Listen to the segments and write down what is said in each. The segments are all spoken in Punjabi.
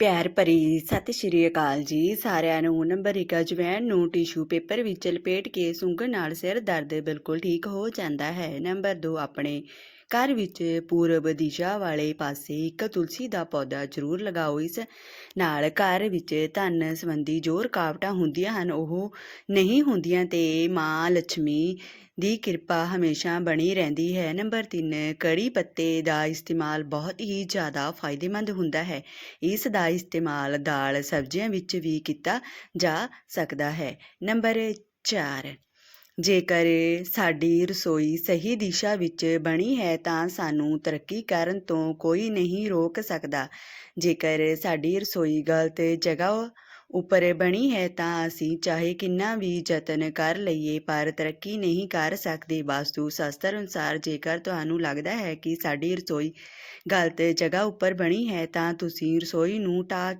ਪਿਆਰ ਭਰੀ ਸਤਿ ਸ਼੍ਰੀ ਅਕਾਲ ਜੀ। ਸਾਰਿਆਂ ਨੂੰ ਨੰਬਰ 1 ਅਜਵੈਣ ਨੂੰ ਟਿਸ਼ੂ ਪੇਪਰ ਵਿੱਚ ਲਪੇਟ ਕੇ ਸੁੰਘਣ ਨਾਲ ਸਿਰ ਦਰਦ ਬਿਲਕੁਲ ਠੀਕ ਹੋ ਜਾਂਦਾ ਹੈ। ਨੰਬਰ 2 ਆਪਣੇ ਘਰ ਵਿੱਚ ਪੂਰਬ ਦਿਸ਼ਾ ਵਾਲੇ ਪਾਸੇ ਇੱਕ ਤੁਲਸੀ ਦਾ ਪੌਦਾ ਜ਼ਰੂਰ ਲਗਾਓ। ਇਸ ਨਾਲ ਘਰ ਵਿੱਚ ਧਨ ਸੰਬੰਧੀ ਜੋ ਰੁਕਾਵਟਾਂ ਹੁੰਦੀਆਂ ਹਨ, ਉਹ ਨਹੀਂ ਹੁੰਦੀਆਂ ਤੇ ਮਾਂ ਲక్ష్ਮੀ ਦੀ ਕਿਰਪਾ ਹਮੇਸ਼ਾ ਬਣੀ ਰਹਿੰਦੀ ਹੈ। ਨੰਬਰ 3 ਕੜੀ ਪੱਤੇ ਦਾ ਇਸਤੇਮਾਲ ਬਹੁਤ ਹੀ ਜ਼ਿਆਦਾ ਫਾਇਦੇਮੰਦ ਹੁੰਦਾ ਹੈ। ਇਸ ਦਾ ਇਸਤੇਮਾਲ ਦਾਲ ਸਬਜ਼ੀਆਂ ਵਿੱਚ ਵੀ ਕੀਤਾ ਜਾ ਸਕਦਾ ਹੈ। ਨੰਬਰ 4 ਜੇਕਰ ਸਾਡੀ ਰਸੋਈ ਸਹੀ ਦਿਸ਼ਾ ਵਿੱਚ ਬਣੀ ਹੈ ਤਾਂ ਸਾਨੂੰ ਤਰੱਕੀ ਕਰਨ ਤੋਂ ਕੋਈ ਨਹੀਂ ਰੋਕ ਸਕਦਾ। ਜੇਕਰ ਸਾਡੀ ਰਸੋਈ ਗਲਤ ਜਗ੍ਹਾ ਉੱਪਰ ਬਣੀ ਹੈ ਤਾਂ ਅਸੀਂ ਚਾਹੇ ਕਿੰਨਾ ਵੀ ਯਤਨ ਕਰ ਲਈਏ ਪਰ ਤਰੱਕੀ ਨਹੀਂ ਕਰ ਸਕਦੇ। ਵਾਸਤੂ ਸ਼ਾਸਤਰ ਅਨੁਸਾਰ ਜੇਕਰ ਤੁਹਾਨੂੰ ਲੱਗਦਾ ਹੈ ਕਿ ਸਾਡੀ ਰਸੋਈ ਗਲਤ ਜਗ੍ਹਾ ਉੱਪਰ ਬਣੀ ਹੈ ਤਾਂ ਤੁਸੀਂ ਰਸੋਈ ਨੂੰ ਢਾਹ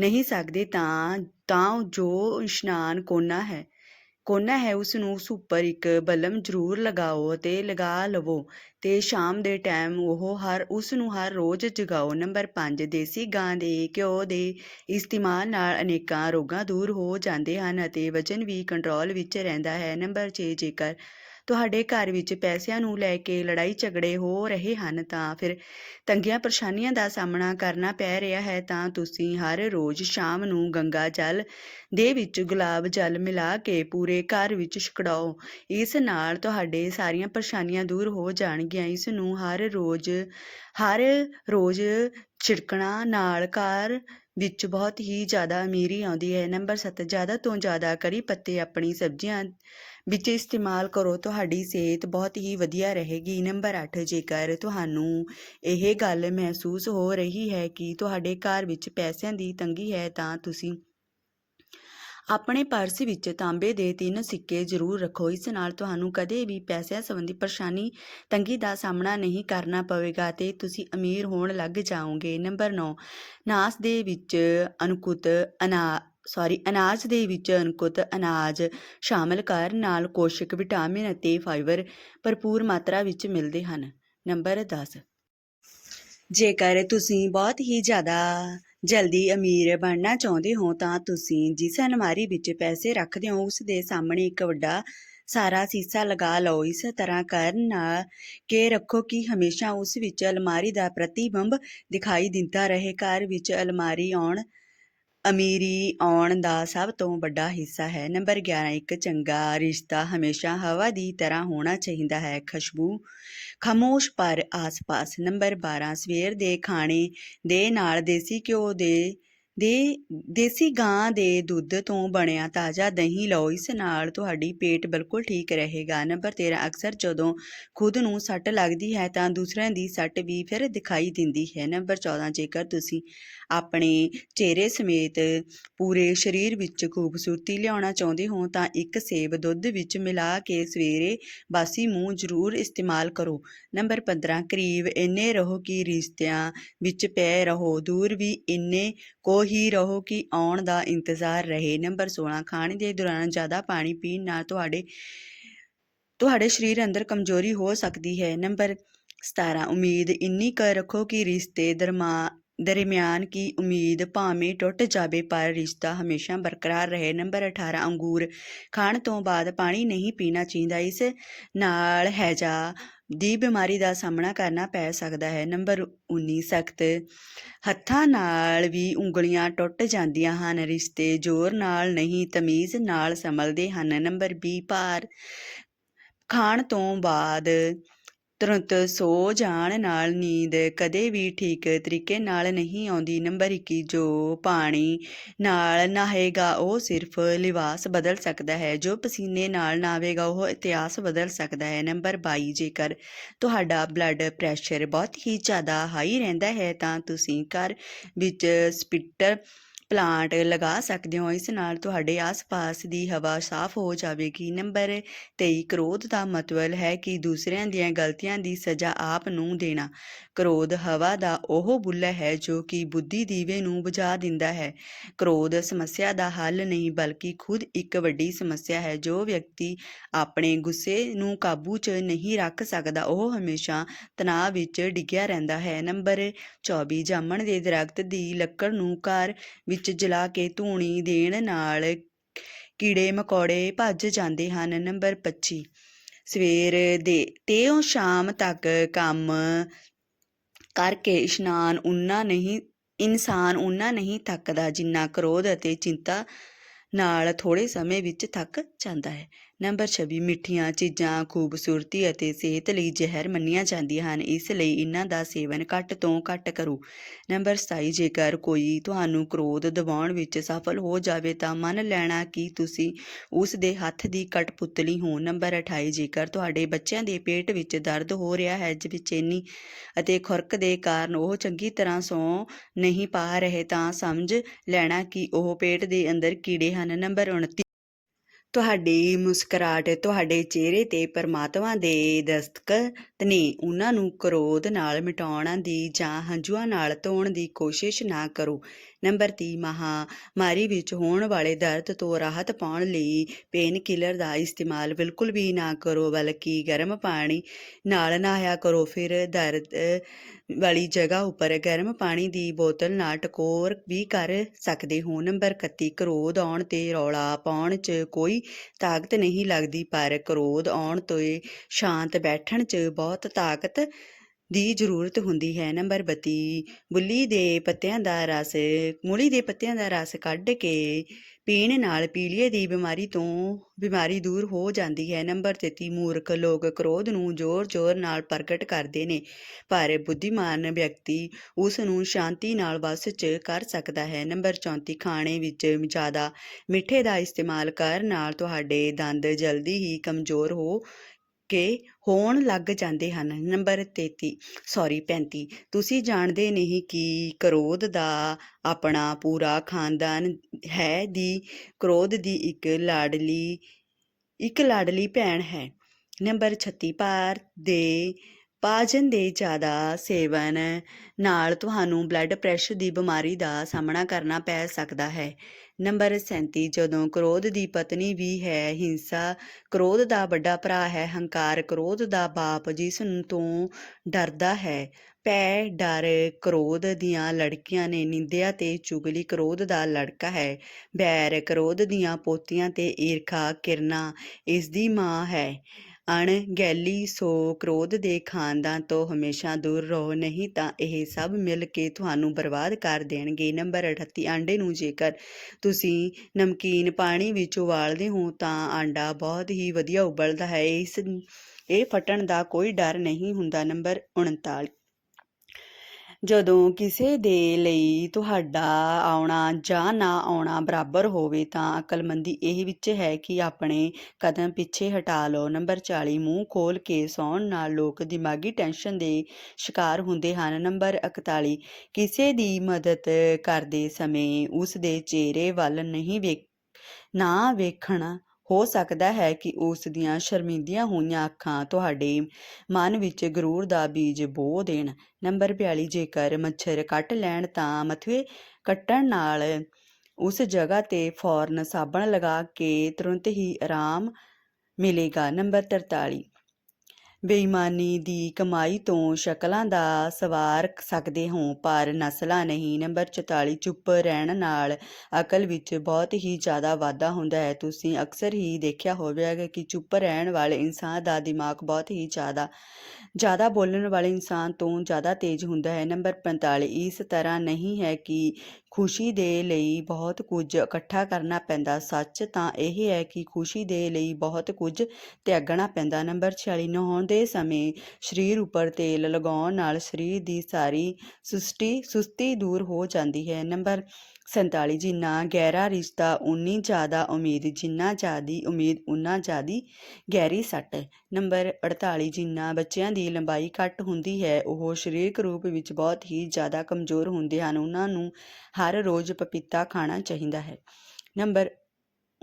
ਨਹੀਂ ਸਕਦੇ ਤਾਂ ਤਾਂ ਜੋ ਇਸ਼ਨਾਨ ਕੋਨਾ ਹੈ। ਕੋਨਾ ਹੈ ਉਸ ਨੂੰ ਉਸ ਉੱਪਰ ਇੱਕ ਬਲਮ ਜ਼ਰੂਰ ਲਗਾਓ ਅਤੇ ਲਗਾ ਲਵੋ। ਤੇ ਸ਼ਾਮ ਦੇ ਟਾਈਮ ਉਹ ਹਰ ਉਸ ਨੂੰ ਹਰ ਰੋਜ਼ ਜਗਾਓ। ਨੰਬਰ 5 ਦੇਸੀ ਗਾਂ ਦੇ ਘਿਓ ਦੇ ਇਸਤੇਮਾਲ ਨਾਲ ਅਨੇਕਾਂ ਰੋਗਾਂ ਦੂਰ ਹੋ ਜਾਂਦੇ ਹਨ ਅਤੇ ਵਜਨ ਵੀ ਕੰਟਰੋਲ ਵਿੱਚ ਰਹਿੰਦਾ ਹੈ। ਨੰਬਰ 6 ਜੇਕਰ ਤੁਹਾਡੇ ਘਰ ਵਿੱਚ ਪੈਸਿਆਂ ਨੂੰ ਲੈ ਕੇ ਲੜਾਈ ਝਗੜੇ ਹੋ ਰਹੇ ਹਨ ਤਾਂ ਫਿਰ ਤੰਗੀਆਂ ਪਰੇਸ਼ਾਨੀਆਂ ਦਾ ਸਾਹਮਣਾ ਕਰਨਾ ਪੈ ਰਿਹਾ ਹੈ ਤਾਂ ਤੁਸੀਂ ਹਰ ਰੋਜ਼ ਸ਼ਾਮ ਨੂੰ ਗੰਗਾ ਜਲ ਦੇ ਵਿੱਚ ਗੁਲਾਬ ਜਲ ਮਿਲਾ ਕੇ ਪੂਰੇ ਘਰ ਵਿੱਚ ਛਿੜਕਾਓ ਇਸ ਨਾਲ ਤੁਹਾਡੇ ਸਾਰੀਆਂ ਪਰੇਸ਼ਾਨੀਆਂ ਦੂਰ ਹੋ ਜਾਣਗੀਆਂ। ਇਸ ਨੂੰ ਹਰ ਰੋਜ਼ ਹਰ ਰੋਜ਼ ਛਿੜਕਣਾ ਨਾਲ ਘਰ ਵਿੱਚ ਬਹੁਤ ਹੀ ਜ਼ਿਆਦਾ ਅਮੀਰੀ ਆਉਂਦੀ ਹੈ। ਨੰਬਰ 7 ਜ਼ਿਆਦਾ ਤੋਂ ਜ਼ਿਆਦਾ ਕੜੀ ਪੱਤੇ ਆਪਣੀ ਸਬਜ਼ੀਆਂ ਵਿੱਚ ਇਸਤੇਮਾਲ ਕਰੋ, ਤੁਹਾਡੀ ਸਿਹਤ ਬਹੁਤ ਹੀ ਵਧੀਆ ਰਹੇਗੀ। ਨੰਬਰ 8 ਜੇਕਰ ਤੁਹਾਨੂੰ ਇਹ ਗੱਲ ਮਹਿਸੂਸ ਹੋ ਰਹੀ ਹੈ ਕਿ ਤੁਹਾਡੇ ਘਰ ਵਿੱਚ ਪੈਸਿਆਂ ਦੀ ਤੰਗੀ ਹੈ, ਤਾਂ ਤੁਸੀਂ ਆਪਣੇ ਪਰਸ ਵਿੱਚ ਤਾਂਬੇ ਦੇ ਤਿੰਨ ਸਿੱਕੇ ਜ਼ਰੂਰ ਰੱਖੋ। ਇਸ ਨਾਲ ਤੁਹਾਨੂੰ ਕਦੇ ਵੀ ਪੈਸਿਆਂ ਸੰਬੰਧੀ ਪਰੇਸ਼ਾਨੀ, ਤੰਗੀ ਦਾ ਸਾਹਮਣਾ ਨਹੀਂ ਕਰਨਾ ਪਵੇਗਾ ਤੇ ਤੁਸੀਂ ਅਮੀਰ ਹੋਣ ਲੱਗ ਜਾਓਗੇ। ਨੰਬਰ 9 ਨਾਸ ਦੇ ਵਿੱਚ ਅਨੁਕੁਤ ਅਨਾ ਸੌਰੀ ਅਨਾਜ ਦੇ ਵਿੱਚ ਅਨੁਕੁਤ ਅਨਾਜ ਸ਼ਾਮਲ ਕਰਨ ਨਾਲ ਕੋਸ਼ਿਕ ਵਿਟਾਮਿਨ ਅਤੇ ਫਾਈਬਰ ਭਰਪੂਰ ਮਾਤਰਾ ਵਿੱਚ ਮਿਲਦੇ ਹਨ। ਨੰਬਰ 10 ਜੇਕਰ ਤੁਸੀਂ ਬਹੁਤ ਹੀ ਜ਼ਿਆਦਾ ਜਲਦੀ ਅਮੀਰ ਬਣਨਾ ਚਾਹੁੰਦੇ ਹੋ ਤਾਂ ਤੁਸੀਂ ਜਿਸ ਅਲਮਾਰੀ ਵਿੱਚ ਪੈਸੇ ਰੱਖਦੇ ਹੋ, ਉਸ ਦੇ ਸਾਹਮਣੇ ਇੱਕ ਵੱਡਾ ਸਾਰਾ ਸੀਸਾ ਲਗਾ ਲਓ। ਇਸ ਤਰ੍ਹਾਂ ਕਰਨ ਨਾਲ ਕੇ ਰੱਖੋ ਕਿ ਹਮੇਸ਼ਾ ਉਸ ਵਿੱਚ ਅਲਮਾਰੀ ਦਾ ਪ੍ਰਤੀਬਿੰਬ ਦਿਖਾਈ ਦਿੰਦਾ ਰਹੇ। ਘਰ ਵਿੱਚ ਅਲਮਾਰੀ ਆਉਣ ਅਮੀਰੀ ਆਉਣ ਦਾ ਸਭ ਤੋਂ ਵੱਡਾ ਹਿੱਸਾ ਹੈ। ਨੰਬਰ 11 ਇੱਕ ਚੰਗਾ ਰਿਸ਼ਤਾ ਹਮੇਸ਼ਾ ਹਵਾ ਦੀ ਤਰ੍ਹਾਂ ਹੋਣਾ ਚਾਹੀਦਾ ਹੈ। ਖੁਸ਼ਬੂ, ਖਾਮੋਸ਼ ਪਰ ਆਸ-ਪਾਸ। ਨੰਬਰ 12 ਸਵੇਰ ਦੇ ਖਾਣੇ ਦੇ ਨਾਲ ਦੇਸੀ ਘਿਓ ਦੇ ਦੇ, ਦੇਸੀ ਗਾਂ ਦੇ ਦੁੱਧ ਤੋਂ ਬਣਿਆ ਤਾਜ਼ਾ ਦਹੀਂ ਲਓ, ਇਸ ਨਾਲ ਤੁਹਾਡੀ ਪੇਟ ਬਿਲਕੁਲ ਠੀਕ ਰਹੇਗਾ। ਨੰਬਰ 13 ਅਕਸਰ ਜਦੋਂ ਖੁਦ ਨੂੰ ਸੱਟ ਲੱਗਦੀ ਹੈ ਤਾਂ ਦੂਸਰਿਆਂ ਦੀ ਸੱਟ ਵੀ ਫਿਰ ਦਿਖਾਈ ਦਿੰਦੀ ਹੈ। ਨੰਬਰ 14 ਜੇਕਰ ਤੁਸੀਂ ਆਪਣੇ ਚਿਹਰੇ ਸਮੇਤ ਪੂਰੇ ਸਰੀਰ ਵਿੱਚ ਖੂਬਸੂਰਤੀ ਲਿਆਉਣਾ ਚਾਹੁੰਦੇ ਹੋ ਤਾਂ ਇੱਕ ਸੇਬ ਦੁੱਧ ਵਿੱਚ ਮਿਲਾ ਕੇ ਸਵੇਰੇ ਬਾਸੀ ਮੂੰਹ ਜ਼ਰੂਰ ਇਸਤੇਮਾਲ ਕਰੋ। ਨੰਬਰ 15 ਕਰੀਬ ਇੰਨੇ ਰਹੋ ਕਿ ਰਿਸ਼ਤਿਆਂ ਵਿੱਚ ਪੈ ਰਹੋ, ਦੂਰ ਵੀ ਇੰਨੇ ਕੋ ਹੀ ਰਹੋ ਕਿ ਆਉਣ ਦਾ ਇੰਤਜ਼ਾਰ ਰਹੇ। ਨੰਬਰ 16 ਖਾਣੇ ਦੇ ਦੌਰਾਨ ਜ਼ਿਆਦਾ ਪਾਣੀ ਪੀਣ ਨਾਲ ਤੁਹਾਡੇ ਤੁਹਾਡੇ ਸਰੀਰ ਅੰਦਰ ਕਮਜ਼ੋਰੀ ਹੋ ਸਕਦੀ ਹੈ। ਨੰਬਰ 17 ਉਮੀਦ ਇੰਨੀ ਕਰ ਰੱਖੋ ਕਿ ਰਿਸ਼ਤੇ ਦਰਮਾ, ਦਰਮਿਆਨ ਕੀ ਉਮੀਦ ਭਾਵੇਂ ਟੁੱਟ ਜਾਵੇ, ਪਰ ਰਿਸ਼ਤਾ ਹਮੇਸ਼ਾ ਬਰਕਰਾਰ ਰਹੇ। ਨੰਬਰ 18 ਅੰਗੂਰ, ਖਾਣ ਤੋਂ ਬਾਅਦ ਪਾਣੀ ਨਹੀਂ ਪੀਣਾ ਚਾਹੀਦਾ। ਇਸ ਨਾਲ ਹੈਜਾ ਦੀ ਬਿਮਾਰੀ ਦਾ ਸਾਹਮਣਾ ਕਰਨਾ ਪੈ ਸਕਦਾ ਹੈ। ਨੰਬਰ 19 ਸਖਤ। ਹੱਥਾਂ ਨਾਲ ਵੀ ਉਂਗਲੀਆਂ ਟੁੱਟ ਜਾਂਦੀਆਂ ਹਨ। ਰਿਸ਼ਤੇ ਜ਼ੋਰ ਨਾਲ ਨਹੀਂ, ਤਮੀਜ਼ ਨਾਲ ਸੰਭਲਦੇ ਹਨ। ਨੰਬਰ 20 ਭਾਰ ਖਾਣ ਤੋਂ ਬਾਅਦ ਤੁਰੰਤ ਸੋ ਜਾਣ ਨਾਲ ਨੀਂਦ ਕਦੇ ਵੀ ਠੀਕ ਤਰੀਕੇ ਨਾਲ ਨਹੀਂ ਆਉਂਦੀ। ਨੰਬਰ 21 ਜੋ ਪਾਣੀ ਨਾਲ ਨਹਾਏਗਾ, ਉਹ ਸਿਰਫ ਲਿਬਾਸ ਬਦਲ ਸਕਦਾ ਹੈ। ਜੋ ਪਸੀਨੇ ਨਾਲ ਨਹਾਵੇਗਾ, ਉਹ ਇਤਿਹਾਸ ਬਦਲ ਸਕਦਾ ਹੈ। ਨੰਬਰ 22 ਜੇਕਰ ਤੁਹਾਡਾ ਬਲੱਡ ਪ੍ਰੈਸ਼ਰ ਬਹੁਤ ਹੀ ਜ਼ਿਆਦਾ ਹਾਈ ਰਹਿੰਦਾ ਹੈ, ਤਾਂ ਤੁਸੀਂ ਘਰ ਵਿੱਚ ਸਪਿਟਰ ਪਲਾਂਟ ਲਗਾ ਸਕਦੇ ਹੋ, ਇਸ ਨਾਲ ਤੁਹਾਡੇ ਆਸ-ਪਾਸ ਦੀ ਹਵਾ ਸਾਫ਼ ਹੋ ਜਾਵੇਗੀ। ਨੰਬਰ 23 ਕ੍ਰੋਧ ਦਾ ਮਤਲਬ ਹੈ ਕਿ ਦੂਸਰਿਆਂ ਦੀਆਂ ਗਲਤੀਆਂ ਦੀ ਸਜ਼ਾ ਆਪ ਨੂੰ ਦੇਣਾ। ਕ੍ਰੋਧ ਹਵਾ ਦਾ ਉਹ ਬੁੱਲ੍ਹ ਹੈ ਜੋ ਕਿ ਬੁੱਧੀ ਦੀਵੇ ਨੂੰ ਬੁਝਾ ਦਿੰਦਾ ਹੈ। ਕ੍ਰੋਧ ਸਮੱਸਿਆ ਦਾ ਹੱਲ ਨਹੀਂ, ਬਲਕਿ ਖੁਦ ਇੱਕ ਵੱਡੀ ਸਮੱਸਿਆ ਹੈ। ਜੋ ਵਿਅਕਤੀ ਆਪਣੇ ਗੁੱਸੇ ਨੂੰ ਕਾਬੂ 'ਚ ਨਹੀਂ ਰੱਖ ਸਕਦਾ, ਉਹ ਹਮੇਸ਼ਾ ਤਣਾਅ ਵਿੱਚ ਡਿੱਗਿਆ ਰਹਿੰਦਾ ਹੈ। ਨੰਬਰ 24 ਜਾਮਣ ਦੇ ਦਰਖਤ ਦੀ ਲੱਕੜ ਨੂੰ ਘਰ ਵਿੱਚ ਜਲਾ ਕੇ ਧੂਣੀ ਦੇਣ ਨਾਲ ਕੀੜੇ ਮਕੌੜੇ ਭੱਜ ਜਾਂਦੇ ਹਨ। ਨੰਬਰ 25 ਸਵੇਰ ਦੇ ਤੇ ਉਹ ਸ਼ਾਮ ਤੱਕ ਕੰਮ ਕਰਕੇ ਇਸ਼ਨਾਨ ਉਨਾ ਨਹੀਂ, ਇਨਸਾਨ ਉਨਾ ਨਹੀਂ ਥੱਕਦਾ, ਜਿੰਨਾ ਕ੍ਰੋਧ ਅਤੇ ਚਿੰਤਾ ਨਾਲ ਥੋੜੇ ਸਮੇਂ ਵਿੱਚ ਥੱਕ ਜਾਂਦਾ ਹੈ। ਨੰਬਰ 26 ਮਿੱਠੀਆਂ ਚੀਜ਼ਾਂ, ਖੂਬਸੂਰਤੀ ਅਤੇ ਸਿਹਤ ਲਈ ਜ਼ਹਿਰ ਮੰਨੀਆਂ ਜਾਂਦੀਆਂ ਹਨ। ਇਸ ਲਈ ਇਹਨਾਂ ਦਾ ਸੇਵਨ ਘੱਟ ਤੋਂ ਘੱਟ ਕਰੋ। ਨੰਬਰ 27 ਜੇਕਰ ਕੋਈ ਤੁਹਾਨੂੰ ਕ੍ਰੋਧ ਦਿਵਾਉਣ ਵਿੱਚ ਸਫਲ ਹੋ ਜਾਵੇ ਤਾਂ ਮੰਨ ਲੈਣਾ ਕਿ ਤੁਸੀਂ ਉਸ ਦੇ ਹੱਥ ਦੀ ਕਠਪੁਤਲੀ ਹੋ। ਨੰਬਰ 28 ਜੇਕਰ ਤੁਹਾਡੇ ਬੱਚਿਆਂ ਦੇ ਪੇਟ ਵਿੱਚ ਦਰਦ ਹੋ ਰਿਹਾ ਹੈ ਬੇਚੈਨੀ ਅਤੇ ਖੁਰਕ ਦੇ ਕਾਰਨ ਉਹ ਚੰਗੀ ਤਰ੍ਹਾਂ ਸੌਂ ਨਹੀਂ ਪਾ ਰਹੇ ਤਾਂ ਸਮਝ ਲੈਣਾ ਕਿ ਉਹ ਪੇਟ ਦੇ ਅੰਦਰ ਕੀੜੇ ਹਨ। ਨੰਬਰ 29 ਤੁਹਾਡੀ ਮੁਸਕਰਾਹਟ, ਤੁਹਾਡੇ ਚਿਹਰੇ ਤੇ ਪਰਮਾਤਮਾ ਦੇ ਦਸਤਖਤ ਨੇ ਉਹਨਾਂ ਨੂੰ ਕ੍ਰੋਧ ਨਾਲ ਮਿਟਾਉਣ ਦੀ ਜਾਂ ਹੰਝੂਆਂ ਨਾਲ ਧੋਣ ਦੀ ਕੋਸ਼ਿਸ਼ ਨਾ ਕਰੋ। ਨੰਬਰ 30 ਮਹਾਮਾਰੀ ਵਿੱਚ ਹੋਣ ਵਾਲੇ ਦਰਦ ਤੋਂ ਰਾਹਤ ਪਾਉਣ ਲਈ ਪੇਨ ਕਿਲਰ ਦਾ ਇਸਤੇਮਾਲ ਬਿਲਕੁਲ ਵੀ ਨਾ ਕਰੋ, ਬਲਕਿ ਗਰਮ ਪਾਣੀ ਨਾਲ ਨਹਾਇਆ ਕਰੋ। ਫਿਰ ਦਰਦ ਵਾਲੀ ਜਗ੍ਹਾ ਉੱਪਰ ਗਰਮ ਪਾਣੀ ਦੀ ਬੋਤਲ ਨਾਲ ਟਕੋਰ ਵੀ ਕਰ ਸਕਦੇ ਹੋ। ਨੰਬਰ 31 ਕਰੋਧ ਆਉਣ ਤੇ ਰੌਲਾ ਪਾਉਣ 'ਚ ਕੋਈ ਤਾਕਤ ਨਹੀਂ ਲੱਗਦੀ ਪਰ ਕ੍ਰੋਧ ਆਉਣ ਤੋਂ ਸ਼ਾਂਤ ਬੈਠਣ 'ਚ ਬਹੁਤ ਤਾਕਤ ਦੀ ਜ਼ਰੂਰਤ ਹੁੰਦੀ ਹੈ। ਨੰਬਰ 32 ਬੁੱਲੀ ਦੇ ਪੱਤਿਆਂ ਦਾ ਰਸ, ਮੂਲੀ ਦੇ ਪੱਤਿਆਂ ਦਾ ਰਸ ਕੱਢ ਕੇ ਪੀਣ ਨਾਲ ਪੀਲੀਏ ਦੀ ਬਿਮਾਰੀ ਤੋਂ ਬਿਮਾਰੀ ਦੂਰ ਹੋ ਜਾਂਦੀ ਹੈ। ਨੰਬਰ 33 ਮੂਰਖ ਲੋਕ ਕ੍ਰੋਧ ਨੂੰ ਜ਼ੋਰ-ਜ਼ੋਰ ਨਾਲ ਪ੍ਰਗਟ ਕਰਦੇ ਨੇ, ਪਰ ਬੁੱਧੀਮਾਨ ਵਿਅਕਤੀ ਉਸ ਨੂੰ ਸ਼ਾਂਤੀ ਨਾਲ ਵਸ 'ਚ ਕਰ ਸਕਦਾ ਹੈ। ਨੰਬਰ 34 ਖਾਣੇ ਵਿੱਚ ਜ਼ਿਆਦਾ ਮਿੱਠੇ ਦਾ ਇਸਤੇਮਾਲ ਕਰਨ ਨਾਲ ਤੁਹਾਡੇ ਦੰਦ ਜਲਦੀ ਹੀ ਕਮਜ਼ੋਰ ਹੋ ਕੇ ਹੋਣ ਲੱਗ ਜਾਂਦੇ ਹਨ। ਨੰਬਰ 33 ਸੌਰੀ 35 ਤੁਸੀਂ ਜਾਣਦੇ ਨਹੀਂ ਕਿ ਕਰੋਧ ਦਾ ਆਪਣਾ ਪੂਰਾ ਖਾਨਦਾਨ ਹੈ ਦੀ, ਕ੍ਰੋਧ ਦੀ ਇੱਕ ਲਾਡਲੀ ਇੱਕ ਲਾਡਲੀ ਭੈਣ ਹੈ। ਨੰਬਰ 36 ਭਾਰ ਦੇ ਪਾਜਨ ਦੇ ਜ਼ਿਆਦਾ ਸੇਵਨ ਨਾਲ ਤੁਹਾਨੂੰ ਬਲੱਡ ਪ੍ਰੈਸ਼ਰ ਦੀ ਬਿਮਾਰੀ ਦਾ ਸਾਹਮਣਾ ਕਰਨਾ ਪੈ ਸਕਦਾ ਹੈ। ਨੰਬਰ 37 ਜਦੋਂ ਕ੍ਰੋਧ ਦੀ ਪਤਨੀ ਵੀ ਹੈ, ਹਿੰਸਾ ਕ੍ਰੋਧ ਦਾ ਵੱਡਾ ਭਰਾ ਹੈ, ਹੰਕਾਰ ਕ੍ਰੋਧ ਦਾ ਬਾਪ ਜਿਸ ਨੂੰ ਤੋਂ ਡਰਦਾ ਹੈ, ਭੈ, ਡਰ ਕ੍ਰੋਧ ਦੀਆਂ ਲੜਕੀਆਂ ਨੇ ਨਿੰਦਿਆ ਤੇ ਚੁਗਲੀ ਕ੍ਰੋਧ ਦਾ ਲੜਕਾ ਹੈ, ਬੈਰ ਕ੍ਰੋਧ ਦੀਆਂ ਪੋਤੀਆਂ ਤੇ ਈਰਖਾ ਕਿਰਨਾ ਇਸ ਦੀ ਮਾਂ ਹੈ। ਅਣਗਹਿਲੀ ਸੋ ਕ੍ਰੋਧ ਦੇ ਖਾਨਦਾਨ ਤੋਂ ਹਮੇਸ਼ਾ ਦੂਰ ਰਹੋ, ਨਹੀਂ ਤਾਂ ਇਹ ਸਭ ਮਿਲ ਕੇ ਤੁਹਾਨੂੰ ਬਰਬਾਦ ਕਰ ਦੇਣਗੇ। ਨੰਬਰ 38 ਆਂਡੇ ਨੂੰ ਜੇਕਰ ਤੁਸੀਂ ਨਮਕੀਨ ਪਾਣੀ ਵਿੱਚ ਉਬਾਲਦੇ ਹੋ ਤਾਂ ਆਂਡਾ ਬਹੁਤ ਹੀ ਵਧੀਆ ਉਬਲਦਾ ਹੈ। ਇਸ, ਇਹ ਫਟਣ ਦਾ ਕੋਈ ਡਰ ਨਹੀਂ ਹੁੰਦਾ। ਨੰਬਰ 39 ਜਦੋਂ ਕਿਸੇ ਦੇ ਲਈ ਤੁਹਾਡਾ ਆਉਣਾ ਜਾਂ ਨਾ ਆਉਣਾ ਬਰਾਬਰ ਹੋਵੇ ਤਾਂ ਅਕਲਮੰਦੀ ਇਹ ਵਿੱਚ ਹੈ ਕਿ ਆਪਣੇ ਕਦਮ ਪਿੱਛੇ ਹਟਾ ਲਓ। ਨੰਬਰ 40 ਮੂੰਹ ਖੋਲ ਕੇ ਸੌਣ ਨਾਲ ਲੋਕ ਦਿਮਾਗੀ ਟੈਨਸ਼ਨ ਦੇ ਸ਼ਿਕਾਰ ਹੁੰਦੇ ਹਨ। ਨੰਬਰ 41 ਕਿਸੇ ਦੀ ਮਦਦ ਕਰਦੇ ਸਮੇਂ ਉਸ ਦੇ ਚਿਹਰੇ ਵੱਲ ਨਹੀਂ ਵੇਖ, ਨਾ ਵੇਖਣਾ ਹੋ ਸਕਦਾ ਹੈ ਕਿ ਉਸ ਦੀਆਂ ਸ਼ਰਮਿੰਦੀਆਂ ਹੋਈਆਂ ਅੱਖਾਂ ਤੁਹਾਡੇ ਮਨ ਵਿੱਚ ਗਰੂਰ ਦਾ ਬੀਜ ਬੋ ਦੇਣ। ਨੰਬਰ 42 ਜੇਕਰ ਮੱਛਰ ਕੱਟ ਲੈਣ ਤਾਂ ਮਥਵੇ ਕੱਟਣ ਨਾਲ ਉਸ ਜਗ੍ਹਾ ਤੇ ਫੌਰਨ ਸਾਬਣ ਲਗਾ ਕੇ ਤੁਰੰਤ ਹੀ ਆਰਾਮ ਮਿਲੇਗਾ। ਨੰਬਰ 43 ਬੇਈਮਾਨੀ ਦੀ ਕਮਾਈ ਤੋਂ ਸ਼ਕਲਾਂ ਦਾ ਸਵਾਰ ਸਕਦੇ ਹੋ, ਪਰ ਨਸਲਾਂ ਨਹੀਂ। ਨੰਬਰ 44 ਚੁੱਪ ਰਹਿਣ ਨਾਲ ਅਕਲ ਵਿੱਚ ਬਹੁਤ ਹੀ ਜ਼ਿਆਦਾ ਵਾਧਾ ਹੁੰਦਾ ਹੈ। ਤੁਸੀਂ ਅਕਸਰ ਹੀ ਦੇਖਿਆ ਹੋਵੇਗਾ ਕਿ ਚੁੱਪ ਰਹਿਣ ਵਾਲੇ ਇਨਸਾਨ ਦਾ ਦਿਮਾਗ ਬਹੁਤ ਹੀ ਜ਼ਿਆਦਾ ਜ਼ਿਆਦਾ ਬੋਲਣ ਵਾਲੇ ਇਨਸਾਨ ਤੋਂ ਜ਼ਿਆਦਾ ਤੇਜ਼ ਹੁੰਦਾ ਹੈ। ਨੰਬਰ 45 ਇਸ ਤਰ੍ਹਾਂ ਨਹੀਂ ਹੈ ਕਿ ਖੁਸ਼ੀ ਦੇ ਲਈ ਬਹੁਤ ਕੁਝ ਇਕੱਠਾ ਕਰਨਾ ਪੈਂਦਾ। ਸੱਚ ਤਾਂ ਇਹ ਹੈ ਕਿ ਖੁਸ਼ੀ ਦੇ ਲਈ ਬਹੁਤ ਕੁਝ ਤਿਆਗਣਾ ਪੈਂਦਾ। ਨੰਬਰ 46 ਨਹਾਉਣ ਦੇ ਸਮੇਂ ਸਰੀਰ ਉੱਪਰ ਤੇਲ ਲਗਾਉਣ ਨਾਲ ਸਰੀਰ ਦੀ ਸਾਰੀ ਸੁਸਤੀ ਸੁਸਤੀ ਦੂਰ ਹੋ ਜਾਂਦੀ ਹੈ। ਨੰਬਰ 47 ਜਿੰਨਾ ਗਹਿਰਾ ਰਿਸ਼ਤਾ ਉਨੀ ਜ਼ਿਆਦਾ ਉਮੀਦ, ਜਿੰਨਾ ਜ਼ਿਆਦੀ ਉਮੀਦ ਉਨਾ ਜ਼ਿਆਦੀ ਗਹਿਰੀ ਸੱਟ। ਨੰਬਰ 48 ਜਿੰਨਾ ਬੱਚਿਆਂ ਦੀ ਲੰਬਾਈ ਘੱਟ ਹੁੰਦੀ ਹੈ, ਉਹ ਸਰੀਰਕ ਰੂਪ ਵਿੱਚ ਬਹੁਤ ਹੀ ਜ਼ਿਆਦਾ ਕਮਜ਼ੋਰ ਹੁੰਦੇ ਹਨ। ਉਹਨਾਂ ਨੂੰ ਹਰ ਰੋਜ਼ ਪਪੀਤਾ ਖਾਣਾ ਚਾਹੀਦਾ ਹੈ। ਨੰਬਰ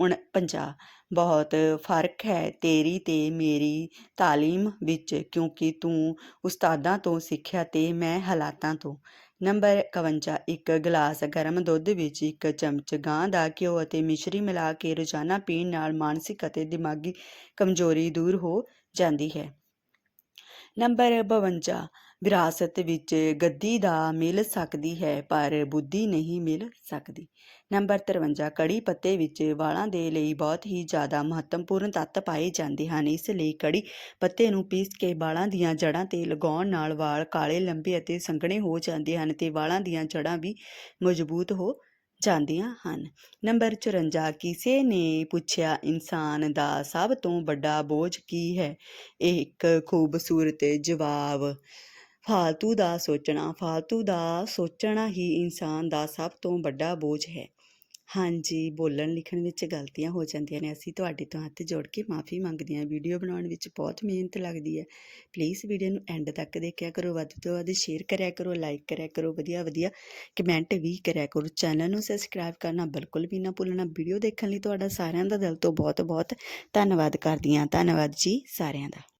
49 ਬਹੁਤ ਫ਼ਰਕ ਹੈ ਤੇਰੀ ਤੇ ਮੇਰੀ ਤਾਲੀਮ ਵਿੱਚ, ਕਿਉਂਕਿ ਤੂੰ ਉਸਤਾਦਾਂ ਤੋਂ ਸਿੱਖਿਆ ਤੇ ਮੈਂ ਹਾਲਾਤਾਂ ਤੋਂ। ਨੰਬਰ 51 ਇੱਕ ਗਲਾਸ ਗਰਮ ਦੁੱਧ ਵਿੱਚ ਇੱਕ ਚਮਚ ਗਾਂ ਦਾ ਘਿਓ ਅਤੇ ਮਿਸ਼ਰੀ ਮਿਲਾ ਕੇ ਰੋਜ਼ਾਨਾ ਪੀਣ ਨਾਲ ਮਾਨਸਿਕ ਅਤੇ ਦਿਮਾਗੀ ਕਮਜ਼ੋਰੀ ਦੂਰ ਹੋ ਜਾਂਦੀ ਹੈ। ਨੰਬਰ 52 ਵਿਰਾਸਤ ਵਿੱਚ ਗੱਦੀ ਦਾ ਮਿਲ ਸਕਦੀ ਹੈ, ਪਰ ਬੁੱਧੀ ਨਹੀਂ ਮਿਲ ਸਕਦੀ। ਨੰਬਰ 53 ਕੜੀ ਪੱਤੇ ਵਿੱਚ ਵਾਲਾਂ ਦੇ ਲਈ ਬਹੁਤ ਹੀ ਜ਼ਿਆਦਾ ਮਹੱਤਵਪੂਰਨ ਤੱਤ ਪਾਏ ਜਾਂਦੇ ਹਨ। ਇਸ ਲਈ ਕੜੀ ਪੱਤੇ ਨੂੰ ਪੀਸ ਕੇ ਵਾਲਾਂ ਦੀਆਂ ਜੜ੍ਹਾਂ ਤੇ ਲਗਾਉਣ ਨਾਲ ਵਾਲ ਕਾਲੇ, ਲੰਬੇ ਅਤੇ ਸੰਘਣੇ ਹੋ ਜਾਂਦੇ ਹਨ ਤੇ ਵਾਲਾਂ ਦੀਆਂ ਜੜ੍ਹਾਂ ਵੀ ਮਜ਼ਬੂਤ ਹੋ ਜਾਂਦੀਆਂ ਹਨ। ਨੰਬਰ 54 ਕਿਸੇ ਨੇ ਪੁੱਛਿਆ, ਇਨਸਾਨ ਦਾ ਸਭ ਤੋਂ ਵੱਡਾ ਬੋਝ ਕੀ ਹੈ? ਇਹ ਇੱਕ ਖੂਬਸੂਰਤ ਜਵਾਬ ਫਾਲਤੂ ਦਾ ਸੋਚਣਾ, ਫਾਲਤੂ ਦਾ ਸੋਚਣਾ ਹੀ ਇਨਸਾਨ ਦਾ ਸਭ ਤੋਂ ਵੱਡਾ ਬੋਝ ਹੈ। ਹਾਂਜੀ, ਬੋਲਣ ਲਿਖਣ ਵਿੱਚ ਗਲਤੀਆਂ ਹੋ ਜਾਂਦੀਆਂ ਨੇ। ਅਸੀਂ ਤੁਹਾਡੇ ਤੋਂ ਹੱਥ ਜੋੜ ਕੇ ਮਾਫੀ ਮੰਗਦੇ ਹਾਂ। ਵੀਡੀਓ ਬਣਾਉਣ ਵਿੱਚ ਬਹੁਤ ਮਿਹਨਤ ਲੱਗਦੀ ਹੈ। ਪਲੀਜ਼ ਵੀਡੀਓ ਨੂੰ ਐਂਡ ਤੱਕ ਦੇਖਿਆ ਕਰੋ। ਵੱਧ ਤੋਂ ਵੱਧ ਸ਼ੇਅਰ ਕਰਿਆ ਕਰੋ ਲਾਈਕ ਕਰਿਆ ਕਰੋ। ਵਧੀਆ ਵਧੀਆ ਕਮੈਂਟ ਵੀ ਕਰਿਆ ਕਰੋ। ਚੈਨਲ ਨੂੰ ਸਬਸਕ੍ਰਾਈਬ ਕਰਨਾ ਬਿਲਕੁਲ ਵੀ ਨਾ ਭੁੱਲਣਾ। ਵੀਡੀਓ ਦੇਖਣ ਲਈ ਤੁਹਾਡਾ ਸਾਰਿਆਂ ਦਾ ਦਿਲ ਤੋਂ ਬਹੁਤ ਬਹੁਤ ਧੰਨਵਾਦ ਕਰਦੀ ਹਾਂ। ਧੰਨਵਾਦ ਜੀ ਸਾਰਿਆਂ ਦਾ।